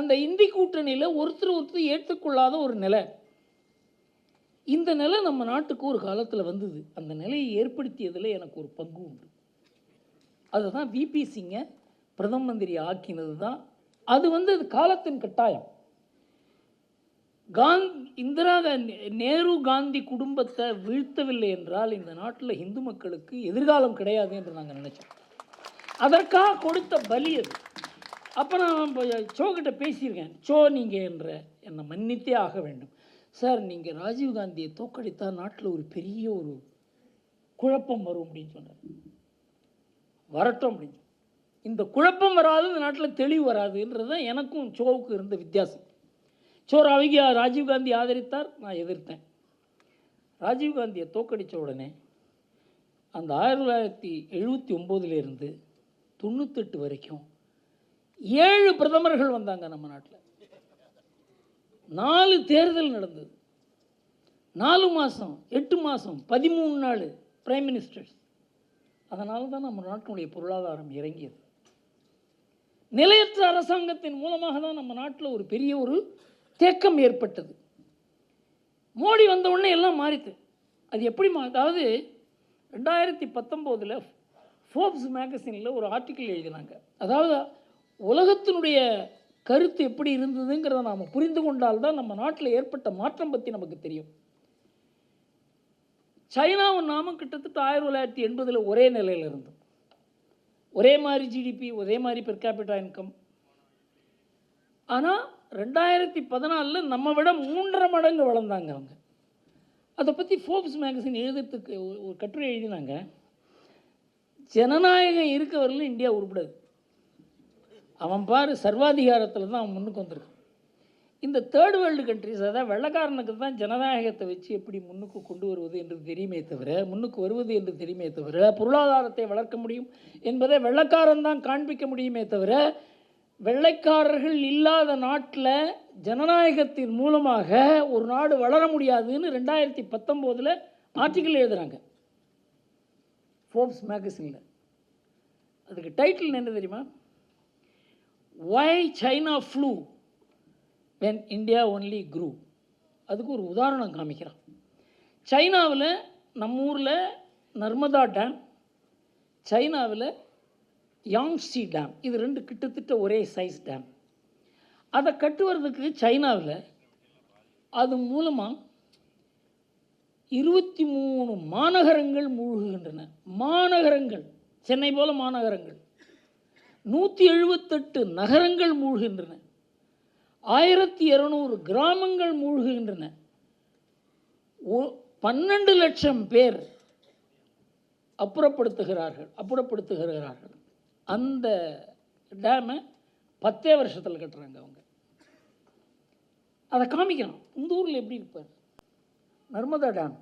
அந்த இந்தி கூட்டணியில் ஒருத்தர் ஒருத்தர் ஏற்றுக்கொள்ளாத ஒரு நிலை. இந்த நிலை நம்ம நாட்டுக்கு ஒரு காலத்தில் வந்தது. அந்த நிலையை ஏற்படுத்தியதில் எனக்கு ஒரு பங்கு உண்டு. அதுதான் விபி சிங்கை பிரதம மந்திரி ஆக்கினது தான் அது வந்து அது காலத்தின் கட்டாயம். காந்த் இந்திரா காந்தி நேரு காந்தி குடும்பத்தை வீழ்த்தவில்லை என்றால் இந்த நாட்டில் இந்து மக்களுக்கு எதிர்காலம் கிடையாது என்று நாங்கள் நினைச்சோம். அதற்காக கொடுத்த பலி அது. அப்போ நான் சோக்கிட்ட பேசியிருக்கேன். சோ நீங்கள் என்ற என்னை மன்னித்தே ஆக வேண்டும். சார் நீங்கள் ராஜீவ் காந்தியை நாட்டில் ஒரு பெரிய ஒரு குழப்பம் வரும் அப்படின்னு சொன்னார். வரட்டும் அப்படின்னு இந்த குழப்பம் வராது இந்த நாட்டில் தெளிவு வராதுன்றது தான் எனக்கும் சோவுக்கு இருந்த வித்தியாசம். சோ அவங்க ராஜீவ்காந்தி ஆதரித்தார் நான் எதிர்த்தேன். ராஜீவ்காந்தியை தோக்கடித்த உடனே அந்த ஆயிரத்தி தொள்ளாயிரத்தி எழுபத்தி ஒம்போதுலேருந்து தொண்ணூத்தெட்டு வரைக்கும் ஏழு பிரதமர்கள் வந்தாங்க நம்ம நாட்டில். நாலு தேர்தல் நடந்தது. நாலு மாதம் எட்டு மாதம் பதிமூணு நாள் பிரைம் மினிஸ்டர்ஸ் அதனால தான் நம்ம நாட்டினுடைய பொருளாதாரம் இறங்கியது. நிலையற்ற அரசாங்கத்தின் மூலமாக தான் நம்ம நாட்டில் ஒரு பெரிய ஒரு தேக்கம் ஏற்பட்டது. மோடி வந்த உடனே எல்லாம் மாறித்து அது எப்படி மா அதாவது ரெண்டாயிரத்தி பத்தொம்போதில் ஃபோர்ப்ஸ் மேகசினில் ஒரு ஆர்டிக்கிள் எழுதினாங்க. அதாவது உலகத்தினுடைய கருத்து எப்படி இருந்ததுங்கிறத நாம் புரிந்து கொண்டால் தான் நம்ம நாட்டில் ஏற்பட்ட மாற்றம் பற்றி நமக்கு தெரியும். சைனாவும் நாமும் கிட்டத்தட்ட ஆயிரத்தி தொள்ளாயிரத்தி எண்பதில் ஒரே நிலையில் இருந்தோம் ஒரே மாதிரி ஜிடிபி ஒரே மாதிரி பெர் கேபிட்டா இன்கம் ஆனால் ரெண்டாயிரத்தி பதினாலில் நம்ம விட மூன்றரை மடங்கு வளர்ந்தாங்க அவங்க. அதை பற்றி ஃபோர்ப்ஸ் மேகசின் எழுதுறதுக்கு ஒரு- ஒரு கட்டுரை எழுதினாங்க ஜனநாயகம் இருக்க வரலும் இந்தியா உருப்படாது. அவன் பாரு சர்வாதிகாரத்தில் தான் அவன் முன்னுக்கு வந்திருக்கான். இந்த தேர்ட் வேர்ல்டு கண்ட்ரிஸ் அதாவது வெள்ளக்காரனுக்கு தான் ஜனநாயகத்தை வச்சு எப்படி முன்னுக்கு கொண்டு வருவது என்று தெரியுமே தவிர முன்னுக்கு வருவது என்று தெரியுமே தவிர பொருளாதாரத்தை வளர்க்க முடியும் என்பதை வெள்ளக்காரன் தான் காண்பிக்க முடியுமே தவிர வெள்ளைக்காரர்கள் இல்லாத நாட்டில் ஜனநாயகத்தின் மூலமாக ஒரு நாடு வளர முடியாதுன்னு ரெண்டாயிரத்தி பத்தொம்போதில் ஆர்டிக்கல் எழுதுகிறாங்க ஃபோர்ப்ஸ் மேகசினில் அதுக்கு டைட்டில் என்ன தெரியுமா? Why China flew when India only grew அதுக்கு ஒரு உதாரணம் காமிக்கிறான். சைனாவில் நம்ம ஊரில் நர்மதா டேம் சைனாவில் யாங்ஸி டேம் இது ரெண்டு கிட்டத்தட்ட ஒரே சைஸ் டேம் அதை கட்டுவதுக்கு சைனாவில் அது மூலமாக இருபத்தி மூணு மாநகரங்கள் மூழ்குகின்றன. மாநகரங்கள் சென்னை போல மாநகரங்கள். நூற்றி எழுபத்தெட்டு நகரங்கள் மூழ்கின்றன. ஆயிரத்தி இரநூறு கிராமங்கள் மூழ்கின்றன பன்னெண்டு லட்சம் பேர் அப்புறப்படுத்துகிறார்கள் அப்புறப்படுத்துகிறார்கள். அந்த டேமை பத்தே வருஷத்தில் கட்டுறாங்க அவங்க. அதை காமிக்கலாம். இந்த ஊரில் எப்படி இருப்பார்? நர்மதா டேம்.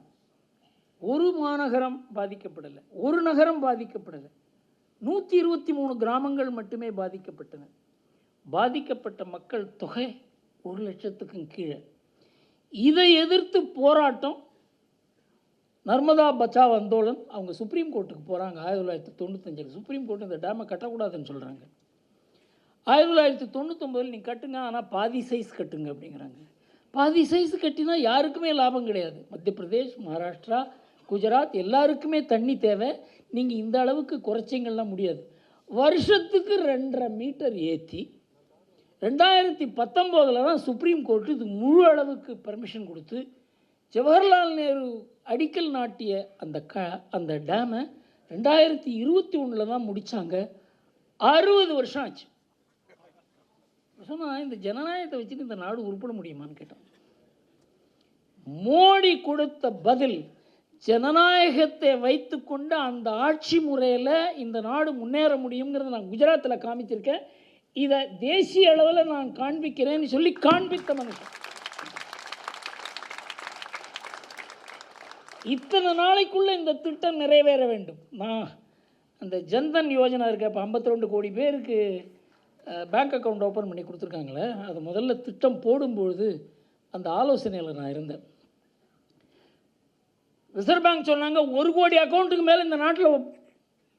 ஒரு மாநகரம் பாதிக்கப்படலை. ஒரு நகரம் பாதிக்கப்படலை. நூற்றி இருபத்தி மூணு கிராமங்கள் மட்டுமே பாதிக்கப்பட்டன. பாதிக்கப்பட்ட மக்கள் தொகை ஒரு லட்சத்துக்கும் கீழே. இதை எதிர்த்து போராட்டம் நர்மதா பச்சாவ் அந்தோலன் அவங்க சுப்ரீம் கோர்ட்டுக்கு போகிறாங்க ஆயிரத்தி தொள்ளாயிரத்தி தொண்ணூத்தஞ்சில் சுப்ரீம் கோர்ட் இந்த டேமை கட்டக்கூடாதுன்னு சொல்கிறாங்க ஆயிரத்தி தொள்ளாயிரத்தி தொண்ணூத்தொம்பதில் நீங்கள் கட்டுங்க ஆனால் பாதி சைஸ் கட்டுங்க அப்படிங்கிறாங்க. பாதி சைஸ் கட்டினா யாருக்குமே லாபம் கிடையாது. மத்திய பிரதேஷ் மகாராஷ்டிரா குஜராத் எல்லாருக்குமே தண்ணி தேவை. நீங்கள் இந்த அளவுக்கு குறைச்சிங்கள்லாம் முடியாது. வருஷத்துக்கு ரெண்டரை மீட்டர் ஏற்றி ரெண்டாயிரத்தி பத்தொம்போதில் தான் சுப்ரீம் கோர்ட்டு இது முழு அளவுக்கு பர்மிஷன் கொடுத்து ஜவஹர்லால் நேரு அடிக்கல் நாட்டிய அந்த க அந்த டேமை ரெண்டாயிரத்தி இருபத்தி ஒன்றில் தான் முடித்தாங்க அறுபது வருஷம் ஆச்சு. சொன்னால் இந்த ஜனநாயகத்தை வச்சுட்டு இந்த நாடு உருப்பட முடியுமான்னு கேட்டோம். மோடி கொடுத்த பதில் ஜனநாயகத்தை வைத்துக்கொண்டு அந்த ஆட்சி முறையில் இந்த நாடு முன்னேற முடியுங்கிறத நான் குஜராத்தில் காமிச்சிருக்கேன். இதை தேசிய அளவில் நான் காண்பிக்கிறேன்னு சொல்லி காண்பித்த மனுஷன். இத்தனை நாளைக்குள்ள இந்த திட்டம் நிறைவேற வேண்டும். நான் அந்த ஜன்தன் யோஜனா இருக்க இப்போ 52 கோடி பேருக்கு பேங்க் அக்கவுண்ட் ஓப்பன் பண்ணி கொடுத்துருக்காங்களே அது முதல்ல திட்டம் போடும்பொழுது அந்த ஆலோசனையில் நான் இருந்தேன். ரிசர்வ் பேங்க் சொன்னாங்க ஒரு கோடி அக்கௌண்ட்டுக்கு மேலே இந்த நாட்டில்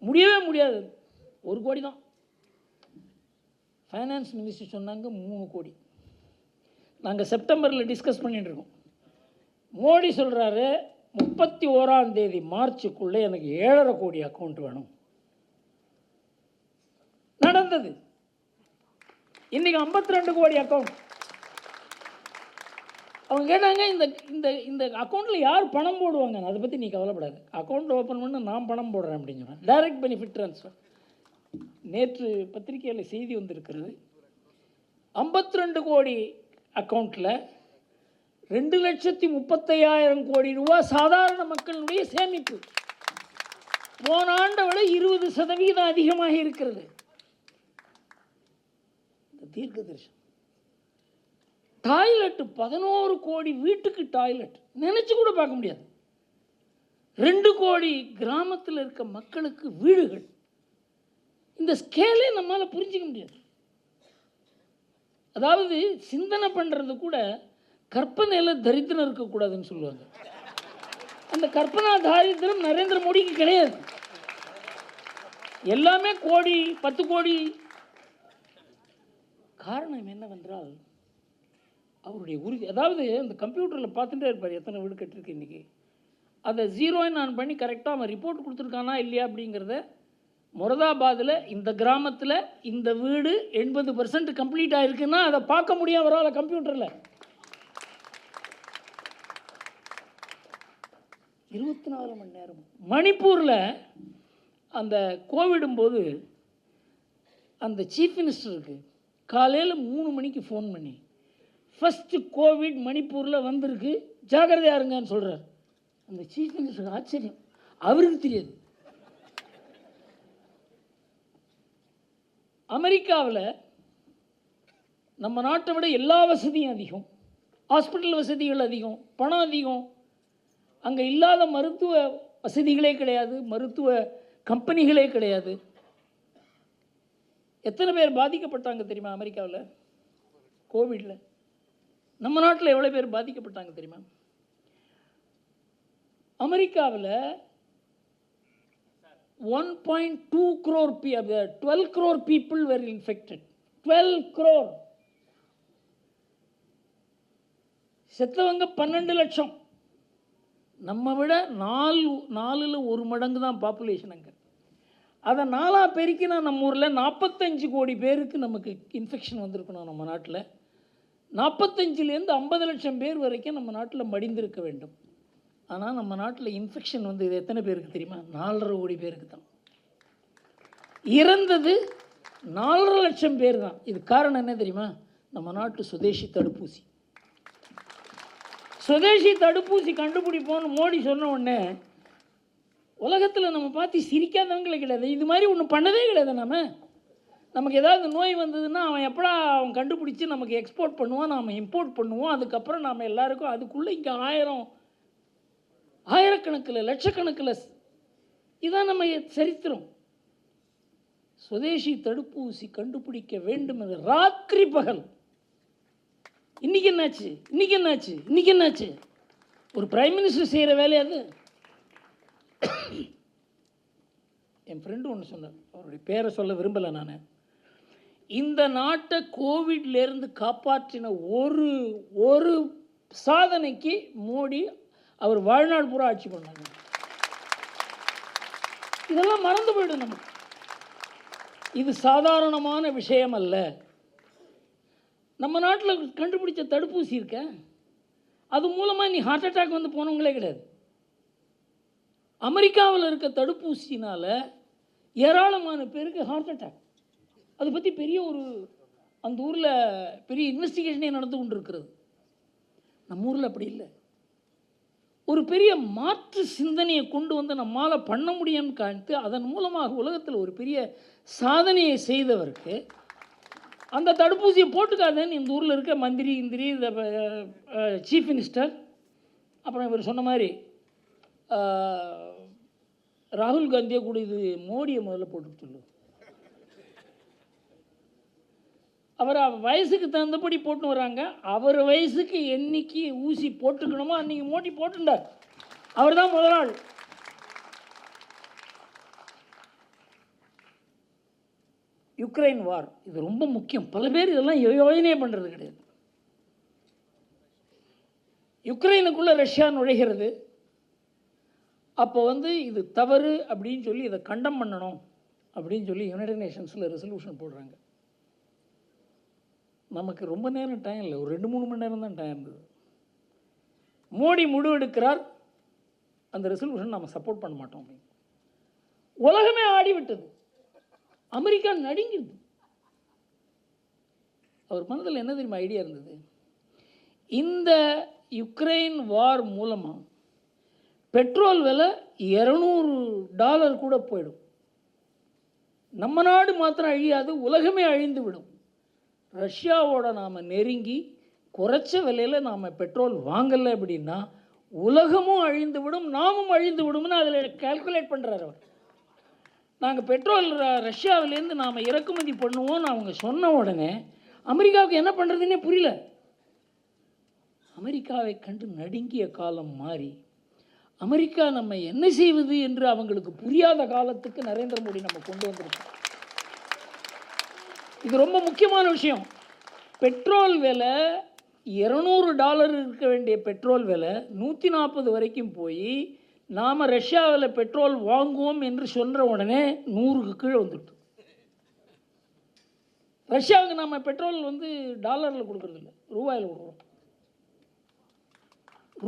முடியவே முடியாது. ஒரு கோடி தான். ஃபைனான்ஸ் மினிஸ்டர் சொன்னாங்க மூணு கோடி. நாங்கள் செப்டம்பரில் டிஸ்கஸ் பண்ணிட்டு இருக்கோம். மோடி சொல்கிறாரு முப்பத்தி ஓராம் தேதி மார்ச்சுக்குள்ளே எனக்கு ஏழரை கோடி அக்கௌண்ட் வேணும். நடந்தது. இன்றைக்கி ஐம்பத்தி ரெண்டு கோடி அக்கௌண்ட் அவங்க கேட்டாங்க இந்த இந்த இந்த அக்கௌண்ட்டில் யார் பணம் போடுவாங்க அதை பற்றி நீ கவலைப்படாது. அக்கௌண்ட் ஓப்பன் பண்ண நான் பணம் போடுறேன் அப்படின்னு சொன்னேன் டைரக்ட் பெனிஃபிட் ட்ரான்ஸ்ஃபர் நேற்று பத்திரிகையில் செய்தி வந்திருக்கிறது. 52 ரெண்டு கோடி அக்கௌண்ட்டில் ரெண்டு லட்சத்தி முப்பத்தையாயிரம் கோடி ரூபா சாதாரண மக்களுடைய சேமிப்பு. போன ஆண்டை விட இருபது சதவீதம் அதிகமாக இருக்கிறது. இந்த தீர்க்க தரிசனம் டாய்லெட் பதினோரு கோடி வீட்டுக்கு டாய்லெட். நினச்சி கூட பார்க்க முடியாது. ரெண்டு கோடி கிராமத்தில் இருக்க மக்களுக்கு வீடுகள். இந்த ஸ்கேலே நம்மால் புரிஞ்சிக்க முடியாது. அதாவது சிந்தனை பண்ணுறது கூட கற்பனையில் தரித்திரம் இருக்கக்கூடாதுன்னு சொல்லுவாங்க. அந்த கற்பனா தாரித்திரம் நரேந்திர மோடிக்கு கிடையாது. எல்லாமே கோடி பத்து கோடி. காரணம் என்னவென்றால் அவருடைய உறுதி அதாவது அந்த கம்ப்யூட்டரில் பார்த்துட்டே இருப்பார் எத்தனை வீடு கட்டிருக்கு இன்றைக்கி அதை ஜீரோன்னு நான் பண்ணி கரெக்டாக அவன் ரிப்போர்ட் கொடுத்துருக்கானா இல்லையா அப்படிங்கிறத முரதாபாத்தில் இந்த கிராமத்தில் இந்த வீடு எண்பது பர்சன்ட் கம்ப்ளீட் ஆகிருக்குன்னா அதை பார்க்க முடியும் அவரால் கம்ப்யூட்டரில். இருபத்தி நாலு மணி நேரம் மணிப்பூரில் அந்த கோவிடும் போது அந்த சீஃப் மினிஸ்டருக்கு காலையில் மூணு மணிக்கு ஃபோன் பண்ணி ஃபஸ்ட்டு கோவிட் மணிப்பூரில் வந்திருக்கு. ஜாகிரதையாக இருங்கன்னு சொல்கிறார் அந்த சீஃப் மினிஸ்டருக்கு ஆச்சரியம். அவருக்கு தெரியாது. அமெரிக்காவில் நம்ம நாட்டை விட எல்லா வசதியும் அதிகம். ஹாஸ்பிட்டல் வசதிகள் அதிகம். பணம் அதிகம். அங்கே இல்லாத மருத்துவ வசதிகளே கிடையாது. மருத்துவ கம்பெனிகளே கிடையாது. எத்தனை பேர் பாதிக்கப்பட்டாங்க தெரியுமா அமெரிக்காவில்? கோவிடில் நம்ம நாட்டில் எவ்வளோ பேர் பாதிக்கப்பட்டாங்க தெரியுமா? அமெரிக்காவில் one point two crore b twelve crore people were infected twelve crore செத்தவங்க பன்னெண்டு லட்சம். நம்ம விட நாலு நாலில் ஒரு மடங்கு தான் பாப்புலேஷன் அங்கே. அதை நாலாக பெருக்கினா நம்ம ஊரில் நாற்பத்தஞ்சு கோடி பேருக்கு நமக்கு இன்ஃபெக்ஷன் வந்திருக்கணும் நம்ம நாட்டில். நாற்பத்தஞ்சிலேருந்து ஐம்பது லட்சம் பேர் வரைக்கும் நம்ம நாட்டில் மடிந்திருக்க வேண்டும். ஆனால் நம்ம நாட்டில் இன்ஃபெக்ஷன் வந்து இது எத்தனை பேருக்கு தெரியுமா? நாலரை கோடி பேருக்கு தான். இறந்தது நாலரை லட்சம் பேர் தான். இது காரணம் என்ன தெரியுமா? நம்ம நாட்டு சுதேசி தடுப்பூசி. சுதேசி தடுப்பூசி கண்டுபிடிப்போம்னு மோடி சொன்ன உடனே உலகத்தில் நம்ம பார்த்து சிரிக்காதவங்களே கிடையாது. இது மாதிரி ஒன்று பண்ணதே கிடையாது நம்ம நமக்கு ஏதாவது நோய் வந்ததுன்னா அவன் எப்படா அவன் கண்டுபிடிச்சி நமக்கு எக்ஸ்போர்ட் பண்ணுவான் நாம் இம்போர்ட் பண்ணுவோம். அதுக்கப்புறம் நாம் எல்லாருக்கும் அதுக்குள்ளே இங்கே ஆயிரம் ஆயிரக்கணக்கில் லட்சக்கணக்கில் இதான் நம்ம சரித்திரம். சுதேசி தடுப்பூசி கண்டுபிடிக்க வேண்டும் என்று ராத்திரி பகல். இன்னைக்கு என்னாச்சு? இன்றைக்கி என்னாச்சு? இன்னைக்கு என்னாச்சு? ஒரு பிரைம் மினிஸ்டர் செய்கிற வேலையா அது. என் ஃப்ரெண்டு ஒன்று சொன்னார். அவருடைய பேரை சொல்ல விரும்பலை நான். இந்த நாட்டை கோவிட்லேருந்து காப்பாற்றின ஒரு ஒரு சாதனைக்கு மோடி அவர் வாழ்நாள் பூரா ஆட்சி பண்ணாங்க இதெல்லாம் மறந்து போயிடும் நமக்கு இது சாதாரணமான விஷயம் அல்ல நம்ம நாட்டில் கண்டுபிடிச்ச தடுப்பூசி இருக்க? அது மூலமாக நீ ஹார்ட் அட்டாக் வந்து போனவங்களே கிடையாது. அமெரிக்காவில் இருக்க தடுப்பூசினால் ஏராளமான பேருக்கு ஹார்ட் அட்டாக் அதை பற்றி பெரிய ஒரு அந்த ஊரில் பெரிய இன்வெஸ்டிகேஷனே நடந்து கொண்டு இருக்கிறது நம்ம ஊரில் அப்படி இல்லை. ஒரு பெரிய மாற்று சிந்தனையை கொண்டு வந்து நம்மால் பண்ண முடியும்னு காணித்து அதன் மூலமாக உலகத்தில் ஒரு பெரிய சாதனையை செய்தவருக்கு அந்த தடுப்பூசியை போட்டுக்காதேன்னு இந்த ஊரில் இருக்க மந்திரி இந்திரி இந்த சீஃப் மினிஸ்டர் அப்புறம் இவர் சொன்ன மாதிரி ராகுல் காந்தியை கூட இது மோடியை முதல்ல போட்டு சொல்லு அவர் வயசுக்கு தகுந்தபடி போட்டு வராங்க அவர் வயசுக்கு என்னைக்கு ஊசி போட்டுக்கணுமோ அன்னைக்கு மோட்டி போட்டுண்டார். அவர் தான் முதல் யுக்ரைன் வார் இது ரொம்ப முக்கியம். பல பேர் இதெல்லாம் யோஜனையே பண்ணுறது கிடையாது. யுக்ரைனுக்குள்ளே ரஷ்யா நுழைகிறது. அப்போ வந்து இது தவறு அப்படின்னு சொல்லி இதை கண்டம் பண்ணணும் அப்படின்னு சொல்லி யுனைடெட் நேஷன்ஸில் ரெசல்யூஷன் போடுறாங்க. நமக்கு ரொம்ப நேரம் டைம் இல்லை. ஒரு ரெண்டு மூணு மணி நேரம் தான் டைம் இருந்தது மோடி முடிவெடுக்கிறார் அந்த ரெசல்யூஷன் நம்ம சப்போர்ட் பண்ண மாட்டோம் அப்படின்னு. உலகமே ஆடிவிட்டது அமெரிக்கா நடுங்கிடுது. அவர் மனதில் என்ன தெரியுமா ஐடியா இருந்தது? இந்த யுக்ரைன் வார் மூலமாக பெட்ரோல் விலை இரநூறு டாலர் கூட போயிடும். நம்ம நாடு மாத்திரம் அழியாது உலகமே அழிந்து விடும். ரஷ்யாவோட நாம் நெருங்கி குறைச்ச விலையில் நாம் பெட்ரோல் வாங்கலை அப்படின்னா உலகமும் அழிந்து விடும் நாமும் அழிந்து விடும்னு அதில் கால்குலேட் பண்ணுறாரு அவர். நாங்கள் பெட்ரோல் ர- ரஷ்யாவிலேருந்து நாம் இறக்குமதி பண்ணுவோம்னு அவங்க சொன்ன உடனே அமெரிக்காவுக்கு என்ன பண்ணுறதுன்னே புரியல. அமெரிக்காவை கண்டு நடுங்கிய காலம் மாறி அமெரிக்கா நம்ம என்ன செய்வது என்று அவங்களுக்கு புரியாத காலத்துக்கு நரேந்திர மோடி நம்ம கொண்டு வந்திருக்கோம் இது ரொம்ப முக்கியமான விஷயம். பெட்ரோல் விலை இரநூறு டாலர் இருக்க வேண்டிய பெட்ரோல் விலை நூற்றி நாற்பது வரைக்கும் போய் நாம் ரஷ்யாவில் பெட்ரோல் வாங்குவோம் என்று சொன்ன உடனே நூறுக்கு கீழே வந்துட்டு ரஷ்யாவுக்கு நம்ம பெட்ரோல் வந்து டாலரில் கொடுக்குறதில்ல ரூபாயில் கொடுக்குறோம்.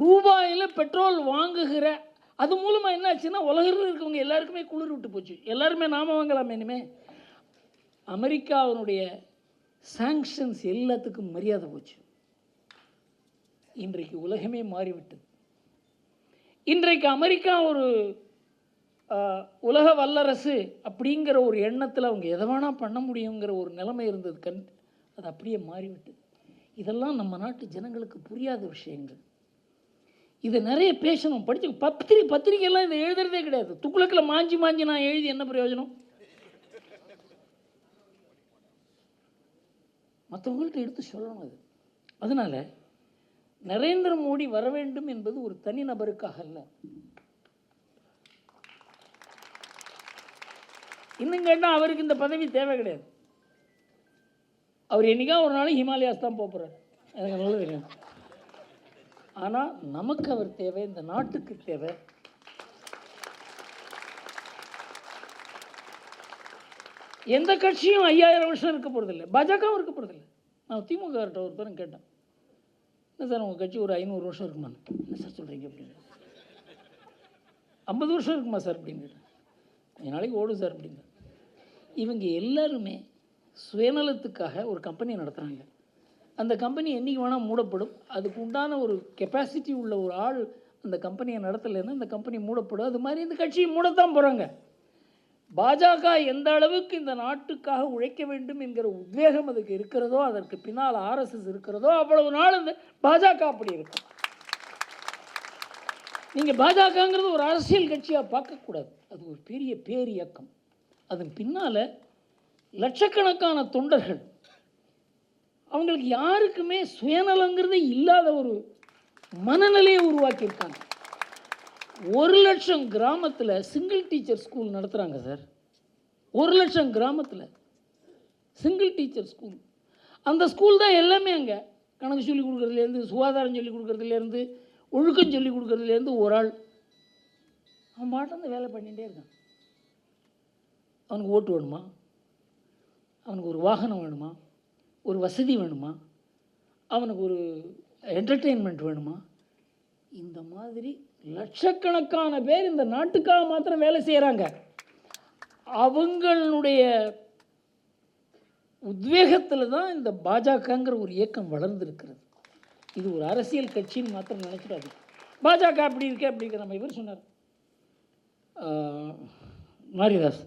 ரூபாயில் பெட்ரோல் வாங்குகிற அது மூலமாக என்ன ஆச்சுன்னா உலகத்தில் இருக்கவங்க எல்லாருக்குமே குளிர் விட்டு போச்சு. எல்லாருமே நாம வாங்கலாமே இனிமே. அமெரிக்காவினுடைய சாங்ஷன்ஸ் எல்லாத்துக்கும் மரியாதை போச்சு. இன்றைக்கு உலகமே மாறிவிட்டது. இன்றைக்கு அமெரிக்கா ஒரு உலக வல்லரசு அப்படிங்கிற ஒரு எண்ணத்தில் அவங்க எதை வேணால் பண்ண முடியுங்கிற ஒரு நிலைமை இருந்தது. கண் அது அப்படியே மாறிவிட்டது. இதெல்லாம் நம்ம நாட்டு ஜனங்களுக்கு புரியாத விஷயங்கள். இதை நிறைய பேசணும். படிச்சு பத்திரிக்கை பத்திரிக்கையெல்லாம் இதை எழுதுறதே கிடையாது. துக்குளக்கில் மாஞ்சி மாஞ்சி நான் எழுதி என்ன பிரயோஜனம்? மற்றவங்கள்ட்ட எடுத்து சொல்லணும் அது. அதனால் நரேந்திர மோடி வர வேண்டும் என்பது ஒரு தனி நபருக்காக அல்ல. இன்னும் கேட்டால் அவருக்கு இந்த பதவி தேவை கிடையாது. அவர் என்னைக்கா ஒரு நாள் ஹிமாலயாஸ் தான் போகிறார் எனக்கு நல்லா தெரியும். ஆனால் நமக்கு அவர் தேவை இந்த நாட்டுக்கு தேவை. எந்த கட்சியும் ஐயாயிரம் வருஷம் இருக்க போகிறதில்ல பாஜகவும் இருக்க போகிறதில்ல நான் திமுகர்கிட்ட ஒரு பேரும் கேட்டேன். என்ன சார் உங்கள் கட்சி ஒரு ஐநூறு வருஷம் இருக்குமா? என்ன சார் சொல்கிறீங்க அப்படின்னு. ஐம்பது வருஷம் இருக்குமா சார் அப்படின்னு கேட்டேன். கொஞ்ச நாளைக்கு ஓடும் சார் அப்படின்னு. இவங்க எல்லாருமே சுயநலத்துக்காக ஒரு கம்பெனி நடத்துகிறாங்க அந்த கம்பெனி என்றைக்கு வேணால் மூடப்படும். அதுக்கு உண்டான ஒரு கெப்பாசிட்டி உள்ள ஒரு ஆள் அந்த கம்பெனியை நடத்தலைன்னா அந்த கம்பெனி மூடப்படும். அது மாதிரி இந்த கட்சியை மூடத்தான் போகிறாங்க பாஜக எந்த அளவுக்கு இந்த நாட்டுக்காக உழைக்க வேண்டும் என்கிற உத்வேகம் அதுக்கு இருக்கிறதோ அதற்கு பின்னால் ஆர்எஸ்எஸ் இருக்கிறதோ அவ்வளவு நாள் இந்த பாஜக அப்படி இருக்கும். நீங்கள் பாஜகங்கிறது ஒரு அரசியல் கட்சியாக பார்க்கக்கூடாது. அது ஒரு பெரிய பேரியக்கம் அதன் பின்னால் லட்சக்கணக்கான தொண்டர்கள் அவங்களுக்கு யாருக்குமே சுயநலங்கிறதே இல்லாத ஒரு மனநிலையை உருவாக்கியிருக்காங்க. ஒரு லட்சம் கிராமத்தில் சிங்கிள் டீச்சர் ஸ்கூல் நடத்துகிறாங்க சார் ஒரு லட்சம் கிராமத்தில் சிங்கிள் டீச்சர் ஸ்கூல் அந்த ஸ்கூல் தான் எல்லாமே அங்கே. கணக்கு சொல்லிக் கொடுக்குறதுலேருந்து சுகாதாரம் சொல்லிக் கொடுக்குறதுலேருந்து ஒழுக்கம் சொல்லிக் கொடுக்குறதுலேருந்து ஒரு ஆள். அவன் பாட்டு வேலை பண்ணிகிட்டே இருக்கான். அவனுக்கு ஓட்டு வேணுமா? அவனுக்கு ஒரு வாகனம் வேணுமா? ஒரு வசதி வேணுமா? அவனுக்கு ஒரு என்டர்டெயின்மெண்ட் வேணுமா? இந்த மாதிரி லட்சக்கணக்கான பேர் இந்த நாட்டுக்காக மாத்திரம் வேலை செய்கிறாங்க அவங்களுடைய உத்வேகத்தில் தான் இந்த பாஜகங்கிற ஒரு இயக்கம் வளர்ந்துருக்கிறது. இது ஒரு அரசியல் கட்சின்னு மாத்திரம் நினைச்சிடாது பாஜக அப்படி இருக்கே அப்படிங்கிற நம்ம இவர் சொன்னார். மாரிதாஸ்.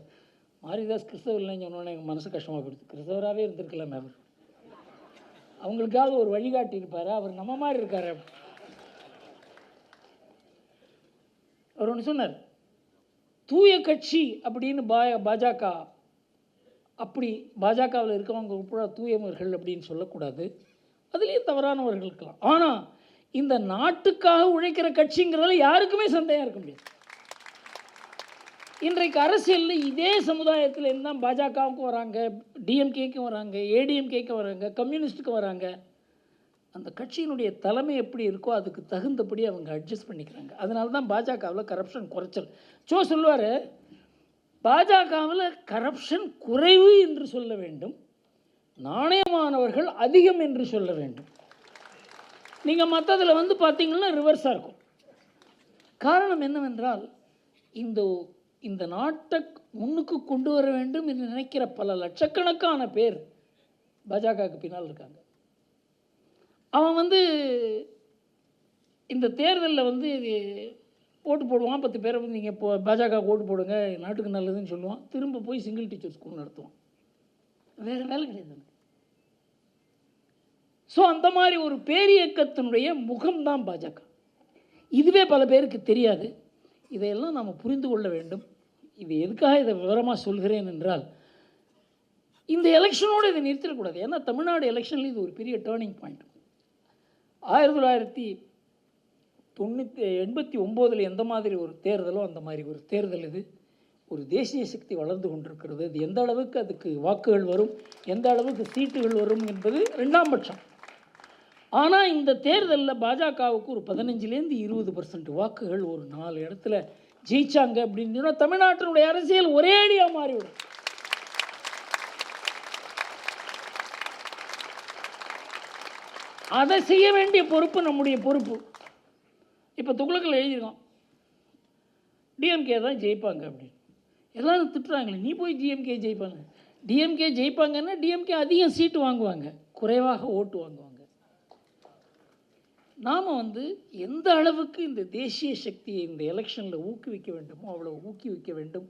மாரிதாஸ் கிறிஸ்தவர் இல்லைன்னு சொன்னோன்னே எங்கள் மனசு கஷ்டமாக போயிடுது. கிறிஸ்தவராகவே இருந்திருக்கலாமே அவர் அவங்களுக்காவது ஒரு வழிகாட்டி இருப்பார். அவர் நம்ம மாதிரி இருக்காரு. அவர் ஒன்று சொன்னார் தூய கட்சி அப்படின்னு பா பாஜக அப்படி பாஜகவில் இருக்கவங்க கூட தூயவர்கள் அப்படின்னு சொல்லக்கூடாது. அதுலேயும் தவறானவர்கள் இருக்கலாம் ஆனால் இந்த நாட்டுக்காக உழைக்கிற கட்சிங்கிறதுல யாருக்குமே சந்தேகம் இருக்க முடியாது. இன்றைக்கு அரசியலில் இதே சமுதாயத்தில் இருந்தால் பாஜகவுக்கும் வராங்க டிஎம்கேக்கும் வராங்க ஏடிஎம்கேக்கும் வராங்க கம்யூனிஸ்ட்டுக்கும் வராங்க. அந்த கட்சியினுடைய தலைமை எப்படி இருக்கோ அதுக்கு தகுந்தபடி அவங்க அட்ஜஸ்ட் பண்ணிக்கிறாங்க. அதனால தான் பாஜகவில் கரப்ஷன் குறைச்சல். சோ சொல்லுவார் பாஜகவில் கரப்ஷன் குறைவு என்று சொல்ல வேண்டும். நாணயமானவர்கள் அதிகம் என்று சொல்ல வேண்டும். நீங்கள் மற்றதில் வந்து பார்த்தீங்கன்னா ரிவர்ஸாக இருக்கும். காரணம் என்னவென்றால் இந்த இந்த நாட்டை முன்னுக்கு கொண்டு வர வேண்டும் என்று நினைக்கிற பல லட்சக்கணக்கான பேர் பாஜகவுக்கு பின்னால் இருக்காங்க. அவன் வந்து இந்த தேர்தலில் வந்து இது ஓட்டு போடுவான். பத்து பேரை வந்து நீங்கள் இப்போ பாஜக ஓட்டு போடுங்க நாட்டுக்கு நல்லதுன்னு சொல்லுவான். திரும்ப போய் சிங்கிள் டீச்சர் ஸ்கூல் நடத்துவான். வேறு வேலை கிடையாது ஸோ அந்த மாதிரி ஒரு பேரியக்கத்தினுடைய முகம்தான் பாஜக. இதுவே பல பேருக்கு தெரியாது. இதையெல்லாம் நாம் புரிந்து கொள்ள வேண்டும். இது எதுக்காக இதை விவரமாக சொல்கிறேன் என்றால் இந்த எலெக்ஷனோடு இதை நிறுத்திடக்கூடாது. ஏன்னா தமிழ்நாடு எலெக்ஷனில் இது ஒரு பெரிய டேர்னிங் பாயிண்ட் ஆயிரத்தி தொள்ளாயிரத்தி தொண்ணூற்றி எண்பத்தி ஒம்போதில் எந்த மாதிரி ஒரு தேர்தலோ அந்த மாதிரி ஒரு தேர்தல் இது. ஒரு தேசிய சக்தி வளர்ந்து கொண்டிருக்கிறது. அது எந்த அளவுக்கு அதுக்கு வாக்குகள் வரும் எந்த அளவுக்கு சீட்டுகள் வரும் என்பது ரெண்டாம் பட்சம். ஆனால் இந்த தேர்தலில் பாஜகவுக்கு ஒரு பதினஞ்சுலேருந்து இருபது பர்சன்ட் வாக்குகள் ஒரு நாலு இடத்துல ஜெயிச்சாங்க அப்படின்னு சொன்னால் தமிழ்நாட்டினுடைய அரசியல் ஒரேடியாக மாறிவிடும். அதை செய்ய வேண்டிய பொறுப்பு நம்முடைய பொறுப்பு. இப்போ துக்ளக்கில் எழுதியிருக்கோம் டிஎம்கே தான் ஜெயிப்பாங்க அப்படின்னு. எல்லாரும் திட்டுறாங்களே நீ போய் டிஎம்கே ஜெயிப்பாங்க. டிஎம்கே ஜெயிப்பாங்கன்னா டிஎம்கே அதிகம் சீட்டு வாங்குவாங்க. குறைவாக ஓட்டு வாங்குவாங்க. நாம் வந்து எந்த அளவுக்கு இந்த தேசிய சக்தியை இந்த எலெக்ஷனில் ஊக்குவிக்க வேண்டுமோ அவ்வளோ ஊக்குவிக்க வேண்டும்.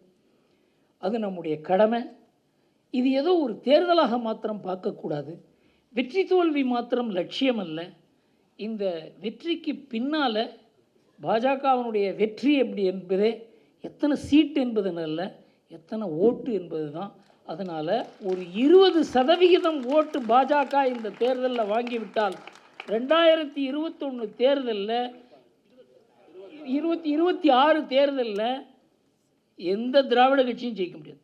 அது நம்முடைய கடமை. இது ஏதோ ஒரு தேர்தலாக மாத்திரம் பார்க்கக்கூடாது. வெற்றி தோல்வி மாத்திரம் லட்சியம் அல்ல இந்த வெற்றிக்கு பின்னால் பாஜகவினுடைய வெற்றி எப்படி என்பதே எத்தனை சீட் என்பது அல்ல எத்தனை ஓட்டு என்பது தான் அதனால் ஒரு இருபது சதவிகிதம் ஓட்டு பாஜக இந்த தேர்தலில் வாங்கிவிட்டால் ரெண்டாயிரத்தி இருபத்தொன்று தேர்தலில் இருபத்தி இருபத்தி ஆறு தேர்தலில் எந்த திராவிட கட்சியும் ஜெயிக்க முடியாது.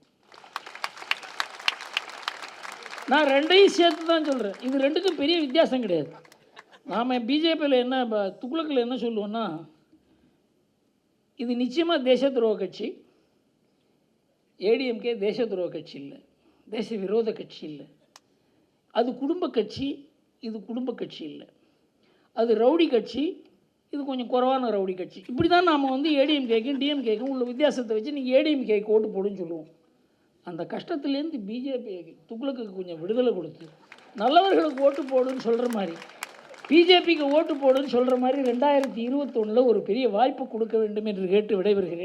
நான் ரெண்டையும் சேர்த்து தான் சொல்கிறேன் இது ரெண்டுக்கும் பெரிய வித்தியாசம் கிடையாது. நாம் பிஜேபியில் என்ன ப- துக்ளக்கில் என்ன சொல்லுவோன்னா இது நிச்சயமாக தேச துரோக கட்சி ஏடிஎம்கே தேச துரோக கட்சி இல்லை. தேச விரோத கட்சி இல்லை. அது குடும்ப கட்சி இது குடும்ப கட்சி இல்லை. அது ரவுடி கட்சி இது கொஞ்சம் குறைவான ரவுடி கட்சி. இப்படி தான் நாம் வந்து ஏடிஎம்கேக்கும் டிஎம்கேக்கும் உள்ள வித்தியாசத்தை வச்சு நீங்கள் ஏடிஎம்கேக்கு ஓட்டு போடுன்னு சொல்லுவோம். அந்த கஷ்டத்துலேருந்து பிஜேபி துக்ளக்கு கொஞ்சம் விடுதலை கொடுத்து நல்லவர்களுக்கு ஓட்டு போடுன்னு சொல்கிற மாதிரி பிஜேபிக்கு ஓட்டு போடுன்னு சொல்கிற மாதிரி ரெண்டாயிரத்தி இருபத்தொன்னில் ஒரு பெரிய வாய்ப்பு கொடுக்க வேண்டும் என்று கேட்டு விடைபெறுகிறேன்.